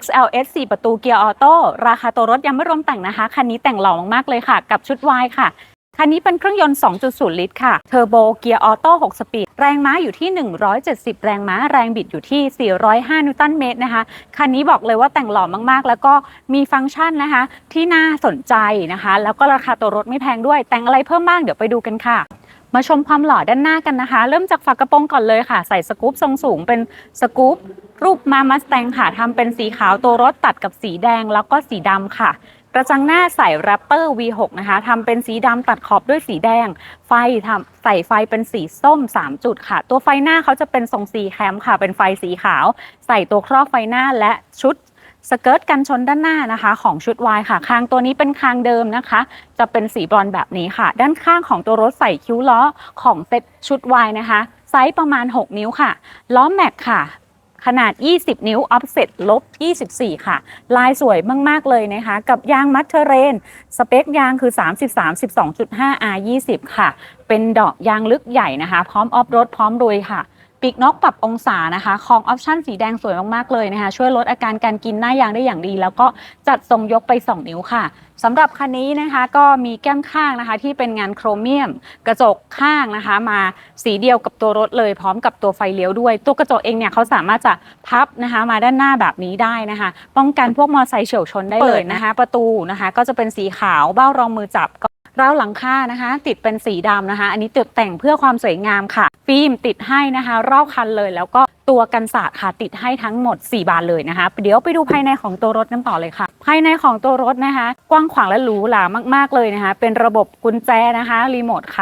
XLS 4 ประตูเกียร์ออโต้ราคาตัวรถยังไม่รวมแต่งนะคะ คันนี้แต่งหล่อมากๆเลยค่ะ กับชุด Y ค่ะ คันนี้เป็นเครื่องยนต์ 2.0 ลิตรค่ะ เทอร์โบเกียร์ออโต้6สปีด แรงม้าอยู่ที่ 170 แรงม้า แรงบิดอยู่ที่ 405 นิวตันเมตรนะคะ คันนี้บอกเลยว่าแต่งหล่อมากๆ แล้วก็มีฟังก์ชันนะคะ ที่น่าสนใจนะคะ แล้วก็ราคาตัวรถไม่แพงด้วย แต่งอะไรเพิ่มบ้างเดี๋ยวไปดูกันค่ะ มาชมความหล่อด้านหน้ากันนะคะ เริ่มจากฝากระโปรงก่อนเลยค่ะ ใส่สกู๊ปทรงสูงเป็นสกู๊ปรูปมามัสแตงค่ะทำเป็นสีขาวตัวรถตัดกับสีแดงแล้วก็สีดำค่ะ กระจังหน้าใส่แรปเปอร์ V6 นะคะทำเป็นสีดำตัดขอบด้วยสีแดง ไฟทำใส่ไฟเป็นสีส้ม 3 จุดค่ะ ตัวไฟหน้าเขาจะเป็นทรงซีแคมค่ะ เป็นไฟสีขาว ใส่ตัวครอบไฟหน้าและชุด สเกิร์ตกันชนด้านหน้านะคะ ของชุด Y ค่ะ คางตัวนี้เป็นคางเดิมนะคะ จะเป็นสีบรอนซ์แบบนี้ค่ะ ด้านข้างของตัวรถใส่คิ้วล้อของเซ็ตชุด Y นะคะ ไซส์ประมาณ 6 นิ้วค่ะ ล้อแม็กค่ะ ขนาด 20 นิ้ว offset ลบ 24 ค่ะ ลายสวยมาก ๆ เลยนะคะ กับยางมัดเทเรน สเปคยางคือ 33 12.5 R 20 ค่ะ เป็นดอกยางลึกใหญ่นะคะ พร้อมออฟรถพร้อมรุยค่ะ ปีกนกปรับองศานะคะของออปชั่นสีแดงสวยมาก ๆ เลยนะคะ ช่วยลดอาการการกินหน้ายางได้อย่างดี แล้วก็จัดทรงยกไป 2 นิ้วค่ะสำหรับคันนี้นะคะก็มีแก้มข้างนะคะที่เป็นงานโครเมียม กระจกข้างนะคะ มาสีเดียวกับตัวรถเลย พร้อมกับตัวไฟเลี้ยวด้วย ตัวกระจกเองเนี่ยเขาสามารถจะพับนะคะมาด้านหน้าแบบนี้ได้นะคะ ป้องกันพวกมอเตอร์ไซค์เฉียวชนได้เลยนะคะ ประตูนะคะ ก็จะเป็นสีขาวเบ้ารองมือจับก็ ราวหลังคานะคะ ติดเป็นสีดำนะคะ อันนี้ติดแต่งเพื่อความสวยงามค่ะ ฟิล์มติดให้นะคะ รอบคันเลย แล้วก็ตัวกันศาสตร์ค่ะ ติดให้ทั้งหมด 4 บานเลยนะคะ เดี๋ยวไปดูภายในของตัวรถกันต่อเลยค่ะ ภายในของตัวรถนะคะ กว้างขวางและหรูหรามาก ๆเลยนะคะ เป็นระบบกุญแจนะคะรีโมทไข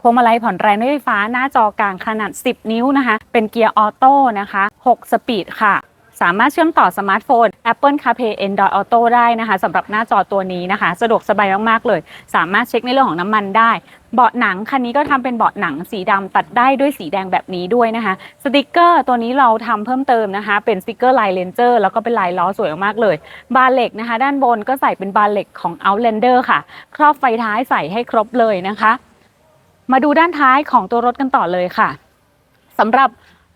พวงมาลัยผ่อนแรงด้วยไฟฟ้าหน้าจอกลางขนาด 10 นิ้วนะคะ เป็นเกียร์ออโต้นะคะ 6 สปีดค่ะ สามารถเชื่อมต่อสมาร์ทโฟน Apple CarPlay Android Auto ได้นะคะสำหรับหน้าจอตัวนี้นะคะ สะดวกสบายมากๆเลย สามารถเช็คในเรื่องของน้ำมันได้ เบาะหนังคันนี้ก็ทำเป็นเบาะหนังสีดำตัดได้ด้วยสีแดงแบบนี้ด้วยนะคะ สติกเกอร์ตัวนี้เราทำเพิ่มเติมนะคะ เป็นสติกเกอร์ลายเลนเจอร์แล้วก็เป็นลายล้อสวยมากเลย บานเหล็กนะคะ ด้านบนก็ใส่เป็นบานเหล็กของ Outlander ค่ะ ครอบไฟท้ายใส่ให้ครบเลยนะคะ มาดูด้านท้ายของตัวรถกันต่อเลยค่ะสำหรับ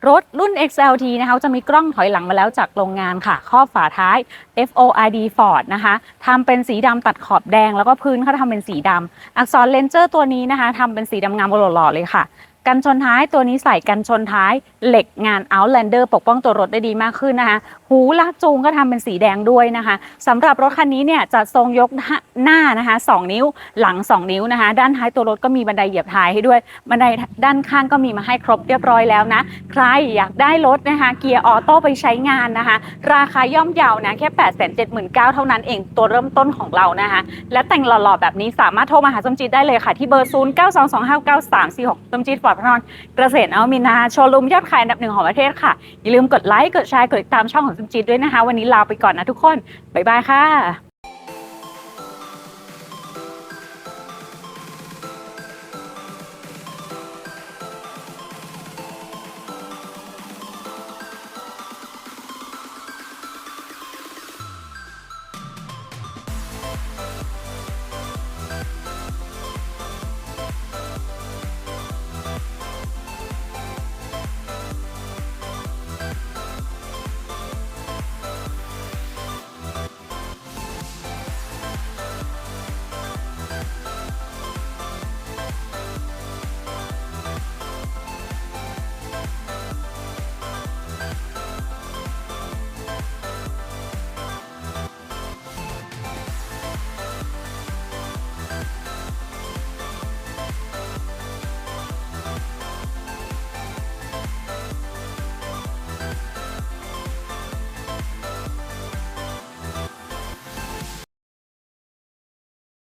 รถรุ่น XLT นะคะจะมีกล้องถอยหลังมาแล้วจากโรงงานค่ะครอบฝาท้าย FOID Ford นะคะทำเป็นสีดำตัดขอบแดงแล้วก็พื้นเขาทำเป็นสีดำอักษรเลนเจอร์ตัวนี้นะคะทำเป็นสีดำงามหล่อๆเลยค่ะ กันชนท้ายตัวนี้ใส่กันชนท้ายเหล็กงาน Outlander ปกป้องตัวรถได้ดีมากขึ้นนะคะ หูลากจูงก็ทำเป็นสีแดงด้วยนะคะสำหรับรถคันนี้เนี่ยจะทรงยกหน้านะคะ 2 นิ้วหลัง 2 นิ้วนะคะ ด้านท้ายตัวรถก็มีบันไดเหยียบท้ายให้ด้วย บันไดด้านข้างก็มีมาให้ครบเรียบร้อยแล้วนะ ใครอยากได้รถนะคะเกียร์ออโต้ไปใช้งานนะคะ ราคาย่อมเยานะแค่8 7 9 0 0 0เท่านั้นเองตัวเริ่มต้นของเรานะคะ และแต่งหล่อๆแบบนี้สามารถโทรมาหาสมจิตได้เลยค่ะที่เบอร์0 9 2 2 5 9 3 4 6สมจิตฟอร์ดพระนอนเกษตรเอามินาโชว์รูมยอดขายอันดับหนึ่งของประเทศค่ะ อย่าลืมกดไลค์ กดแชร์ กดติดตามช่องของซุมจิตด้วยนะคะ วันนี้ลาไปก่อนนะทุกคน บ๊ายบายค่ะ